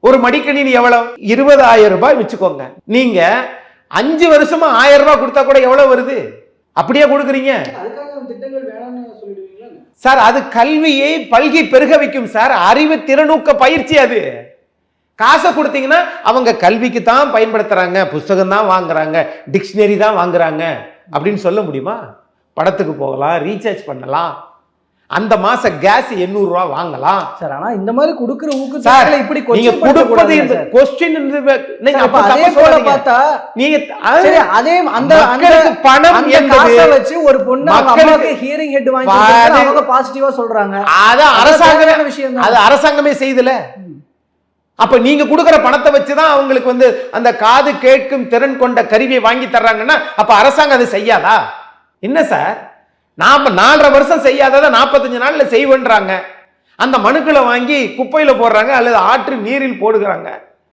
ஒரு மடிக்கணினி எவ்வளவு? இருபதாயிரம் ரூபாய் வச்சுக்கோங்க. நீங்க அஞ்சு வருஷமா ஆயிரம் ரூபாய் கொடுத்தா கூட எவ்வளவு வருது? அப்படியே கொடுக்குறீங்க. சார் அது கல்வியை பல்கி பெருக வைக்கும் சார். அறிவு திறனூக்க பயிற்சி அது. காசை கொடுத்தீங்கன்னா அவங்க கல்விக்கு தான் பயன்படுத்துறாங்க. புஸ்தகம் தான் வாங்குறாங்க. டிக்ஷனரி தான் வாங்குறாங்க. அப்படின்னு சொல்ல முடியுமா? படத்துக்கு போகலாம் ரீசார்ஜ் பண்ணலாம். அந்த மாச கேஸ் எண்ணூறு ரூபா வாங்கலாம். சார் ஆனா இந்த மாதிரி கொடுக்குற சார் ஊக்கத்தொகைகளை இப்படி நீங்க கொடுப்பது சார்? கொஸ்டின் நீங்க சார், அப்ப அதே போல. பார்த்தா நீங்க சரி அதே அந்த பணம் அந்த காசை வச்சு ஒரு பொண்ணு அம்மாவுக்கு ஹியரிங் ஹெட் வாங்கி அவங்க பாசிட்டிவா சொல்றாங்க. அது அரசாங்கமே தேவையான விஷயம் அது அரசாங்கமே செய்துல. அப்ப நீங்க கொடுக்கிற பணத்தை வச்சுதான் அவங்களுக்கு வந்து அந்த காது கேட்கும் திறன் கொண்ட கருவியை வாங்கி தர்றாங்கன்னா அப்ப அரசாங்கம் அதை செய்யாதா? என்ன சார்? நாம் நாலரை வருஷம் செய்யாததை நாற்பத்தஞ்சு நாளில் செய்வேன்றாங்க. அந்த மனுக்களை வாங்கி குப்பையில் போடுறாங்க அல்லது ஆற்று நீரில் போடுகிறாங்க.